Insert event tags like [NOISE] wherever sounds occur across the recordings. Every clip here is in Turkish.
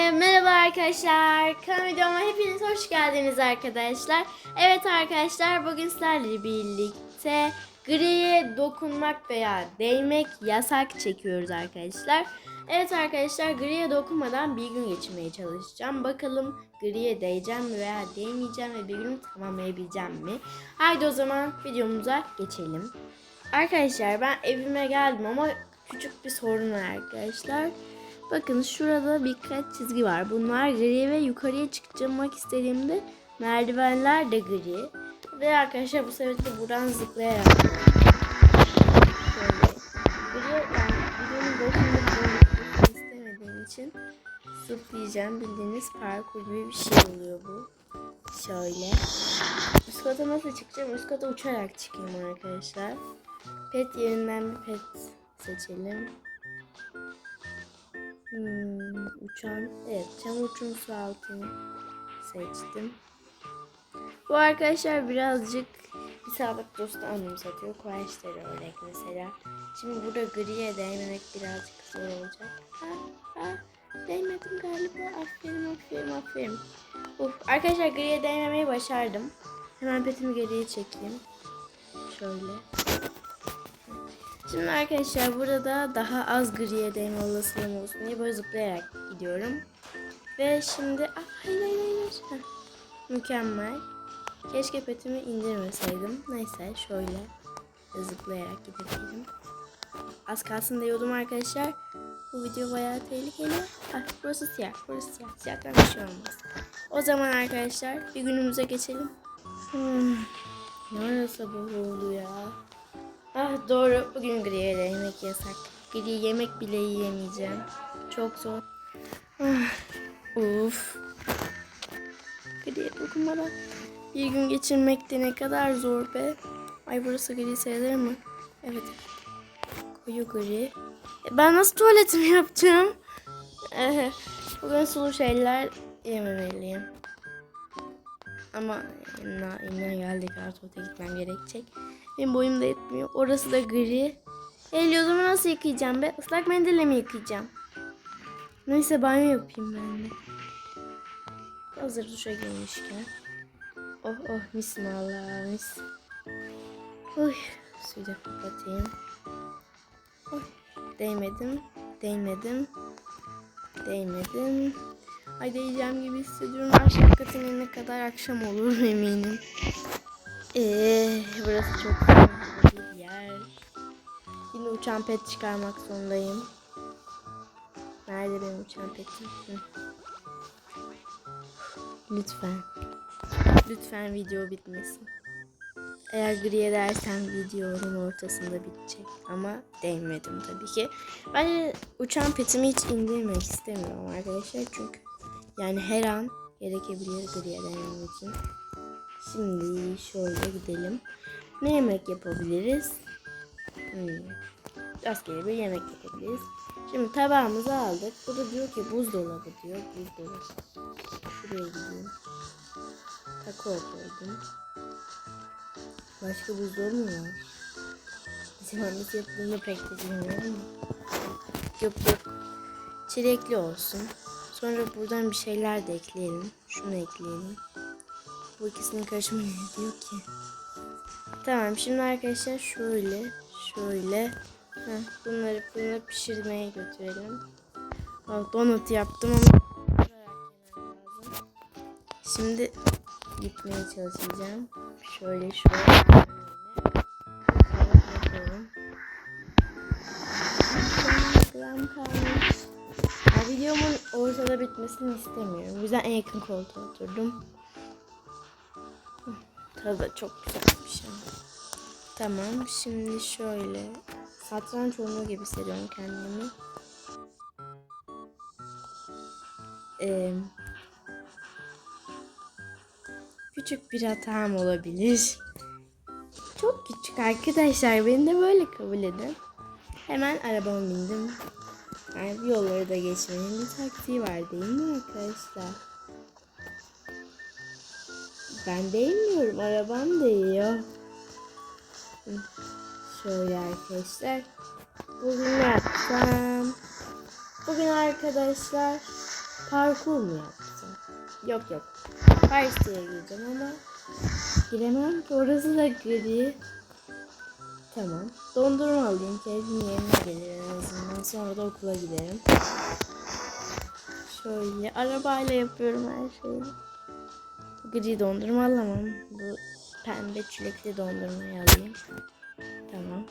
E, Merhaba arkadaşlar. Kanalıma videoma hepiniz hoş geldiniz arkadaşlar. Evet arkadaşlar bugün sizlerle birlikte griye dokunmak veya değmek yasak çekiyoruz arkadaşlar. Evet arkadaşlar griye dokunmadan bir gün geçirmeye çalışacağım. Bakalım griye değeceğim mi veya değmeyeceğim ve bir günü tamamlayabileceğim mi? Haydi o zaman videomuza geçelim. Arkadaşlar ben evime geldim ama küçük bir sorun var arkadaşlar. Bakın şurada birkaç çizgi var. Bunlar gri ve yukarıya çıkmak istediğimde merdivenler de gri. Ve arkadaşlar bu sebeple buradan zıplayarak videonun başında istemediğim için zıplayacağım. Bildiğiniz parkur gibi bir şey oluyor bu. Şöyle. Üst kata nasıl çıkacağım? Üst kata uçarak çıkayım arkadaşlar. Pet yerinden bir pet seçelim. Uçan. Evet, çamurçun su altını seçtim. Bu arkadaşlar birazcık bir sabit dostu anımsatıyor. Questleri örnek mesela. Şimdi burada griye değmemek birazcık zor olacak. Ha, ha, değmedim galiba. Aferin, aferin, aferin. Uf, arkadaşlar griye değmemeyi başardım. Hemen petimi geriye çekeyim. Şöyle. Şimdi arkadaşlar burada daha az griye değme olasılığım olsun diye böyle zıplayarak gidiyorum. Ve şimdi... Ah, hayır hayır hayır. Heh, mükemmel. Keşke petimi indirmeseydim. Neyse şöyle zıplayarak gidebilirim. Az kalsın diyordum arkadaşlar. Bu video bayağı tehlikeli. Ah, burası siyah. Burası siyah. Siyahtan bir şey olmaz. O zaman arkadaşlar bir günümüze geçelim. Hmm, ne ara sabah oldu ya. Ah doğru. Bugün griye yemek yasak. Gri yemek bile yiyemeyeceğim. Çok zor. Ah, uf. Griye dokunmadan bir gün geçirmek de ne kadar zor be. Ay burası gri sayılır mı? Evet. Koyu gri. E, ben nasıl tuvaletimi yapacağım? Eh, Bugün sulu şeyler yememeliyim. Ama yanına geldik artık gitmem gerekecek. Benim boyum da yetmiyor. Orası da gri. El yüzümü nasıl yıkayacağım be? Islak mendille mi yıkayacağım? Neyse banyo yapayım ben de. Hazır duşa girmişken. Oh oh mis valla mis. Uy suyu da kapatayım. Oy, değmedim. Değmedim. Değmedim. Ay değeceğim gibi hissediyorum. Aşağı katın inene kadar akşam olur [LAUGHS] eminim. Eee burası çok bir yer. Yine uçan pet çıkarmak zorundayım. Nerede benim uçan petim? Lütfen. Lütfen video bitmesin. Eğer griye dersem videonun ortasında bitecek. Ama değmedim tabii ki. Ben uçan petimi hiç indirmek istemiyorum arkadaşlar. Çünkü yani her an gerekebilir griye denemem için. Şimdi şöyle gidelim. Ne yemek yapabiliriz? Hmm. Rastgele bir yemek yapabiliriz. Şimdi tabağımızı aldık. Bu da diyor ki buzdolabı diyor. Buzdolabı. Şuraya gideyim. Taco koydum. Başka buzdolabı mı var? Bizim annesi yaptığını pek de bilmiyorum. Yok yok. Çilekli olsun. Sonra buradan bir şeyler de ekleyelim. Şunu ekleyelim. Bu ikisinin karışımı diyor ki? Tamam şimdi arkadaşlar şöyle şöyle heh, bunları fırına pişirmeye götürelim. Bak donut yaptım ama. Şimdi gitmeye çalışacağım. Şöyle şöyle. videomun ortada bitmesini istemiyorum. O yüzden en yakın koltuğa oturdum. Da çok güzelmiş ya. Tamam şimdi şöyle satranç oynuyor gibi hissediyorum kendimi. Ee, küçük bir hatam olabilir. Çok küçük arkadaşlar. Beni de böyle kabul edin. Hemen arabama bindim. Yani yolları da geçmenin bir taktiği var değil mi arkadaşlar? Ben değmiyorum. Arabam değiyor. Şöyle arkadaşlar. Bugün ne yapsam? Bugün arkadaşlar Parkur mu yapsam? Yok yok. Paris'e gireceğim ama giremem ki orası da gri. Tamam. Dondurma alayım. Keyfim yerine gelir en azından. Sonra da okula giderim. Şöyle arabayla yapıyorum her şeyi. Gri dondurma alamam. Bu pembe çilekli dondurmayı alayım. Tamam.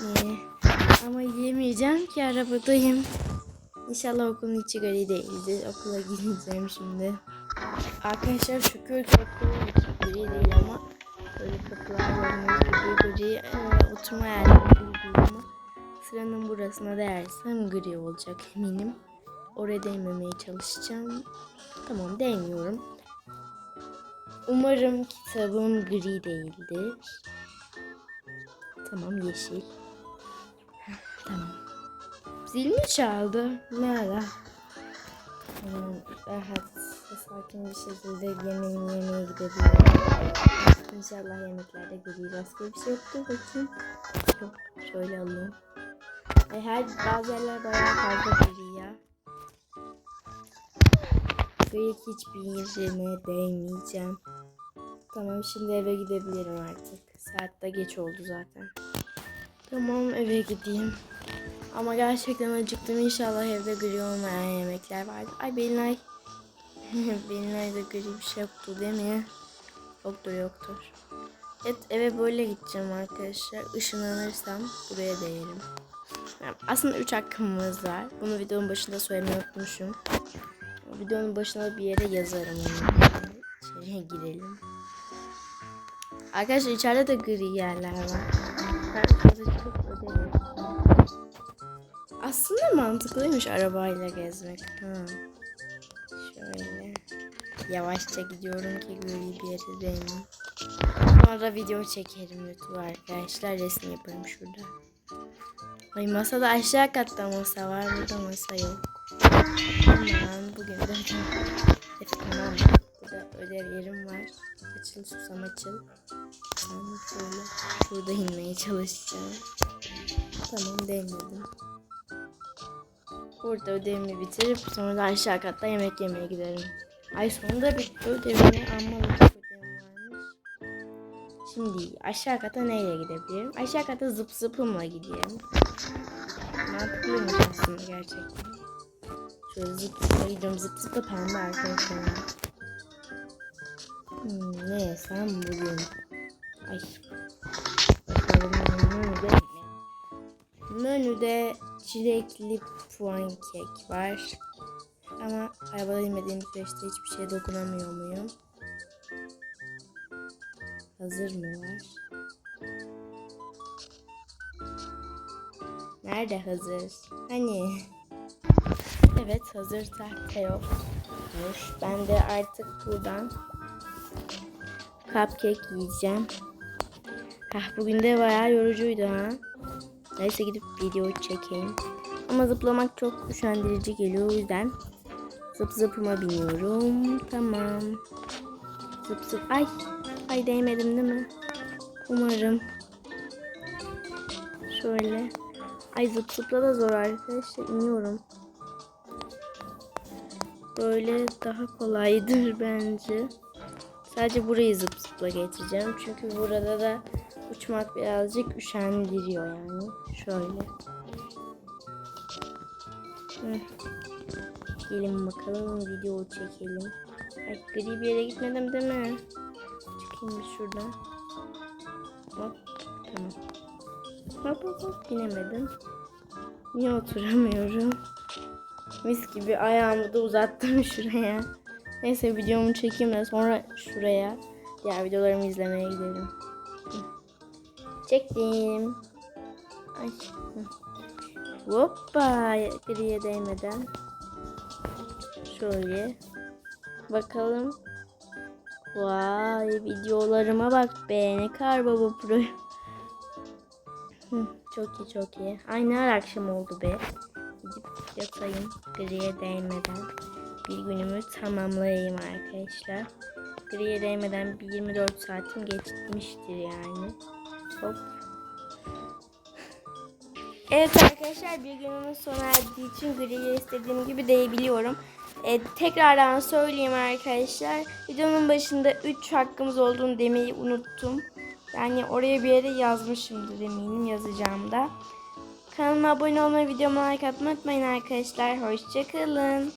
Ee, ama yemeyeceğim ki arabadayım. İnşallah okulun içi gri değildir. Okula [LAUGHS] gideceğim şimdi. Arkadaşlar şükür ki okulun içi gri değil ama böyle kapılar görünüyor gibi gri. Ee, oturma yerleri değil ama sıranın burasına değersem gri olacak eminim. Oraya değmemeye çalışacağım. Tamam değmiyorum. Umarım kitabım gri değildir. Tamam yeşil. [LAUGHS] Tamam. Zil mi çaldı? Ne? Tamam, rahat sakin bir şekilde yemeğimi yemeye gidebilirim. İnşallah yemeklerde gri başka bir şey yoktur. Bakayım. Yok. Şöyle alayım. Ay, her bazı yerler bayağı fazla gri ya. Gri hiçbir yerine değmeyeceğim. Tamam şimdi eve gidebilirim artık. Saat de geç oldu zaten. Tamam eve gideyim. Ama gerçekten acıktım. İnşallah evde gri olmayan yemekler vardır. Ay Belinay. [LAUGHS] Belinay'da gri bir şey yoktu değil mi? Yoktur yoktur. Evet eve böyle gideceğim arkadaşlar. Işınlanırsam buraya değerim. Aslında 3 hakkımız var. Bunu videonun başında söylemeyi unutmuşum. Videonun başına bir yere yazarım onu. Şeye girelim. Arkadaşlar içeride de gri yerler var. Aslında mantıklıymış arabayla gezmek. Ha. Şöyle. Yavaşça gidiyorum ki gri bir yere değmeyeyim. Sonra video çekerim YouTube arkadaşlar. Resim yaparım şurada. Ay masada aşağı katta masa var. Burada masa yok. Tamam bugün de. Evet, tamam. Burada ödev yerim var. Açıl susam açıl. Ben şöyle şurada inmeye çalışacağım. Tamam denedim. Burada ödevimi bitirip sonra da aşağı katta yemek yemeye giderim. Ay sonunda bitti ödevimi varmış. Şimdi aşağı kata neyle gidebilirim? Aşağı kata zıp zıpımla gideyim. Mantıklıymış aslında gerçekten. Şöyle zıp zıpla gidiyorum. Zıp zıpla pembe arkadaşlar. Hmm, ne yesem bugün? Ay. Bakalım menüde? Menüde çilekli puan kek var. Ama arabada inmediğim süreçte hiçbir şeye dokunamıyor muyum? Hazır mı var? Nerede hazır? Hani? Evet hazır tahta yok. Dur, Ben de artık buradan cupcake yiyeceğim. Hah, bugün de bayağı yorucuydu ha. Neyse gidip video çekeyim. Ama zıplamak çok üşendirici geliyor o yüzden zıp zıpıma biniyorum. Tamam. Zıp zıp. Ay. Ay değmedim değil mi? Umarım. Şöyle. Ay zıp zıpla da zor arkadaşlar. İniyorum. Böyle daha kolaydır [LAUGHS] bence. Sadece burayı zıp zıpla geçeceğim. Çünkü burada da uçmak birazcık üşendiriyor yani. Şöyle. Gelin bakalım video çekelim. Ay gri bir yere gitmedim değil mi? Çıkayım bir şuradan. Hop tamam. Hop hop hop binemedim. Niye oturamıyorum? Mis gibi ayağımı da uzattım [LAUGHS] şuraya. Neyse videomu çekeyim de sonra şuraya diğer videolarımı izlemeye gidelim. Çektim. Ay. Hoppa griye değmeden. Şöyle. Bakalım. Vay videolarıma bak be ne kadar baba pro. Çok iyi çok iyi. Ay ne ara akşam oldu be. Gidip yatayım griye değmeden. Bir günümü tamamlayayım arkadaşlar. Griye değmeden bir 24 saatim geçmiştir yani. Hop. Evet arkadaşlar bir günümün sona erdiği için griyi istediğim gibi değil biliyorum. E, tekrardan söyleyeyim arkadaşlar. Videonun başında 3 hakkımız olduğunu demeyi unuttum. Yani oraya bir yere yazmışımdır eminim yazacağım da. Kanalıma abone olmayı, videoma like atmayı unutmayın arkadaşlar. Hoşçakalın.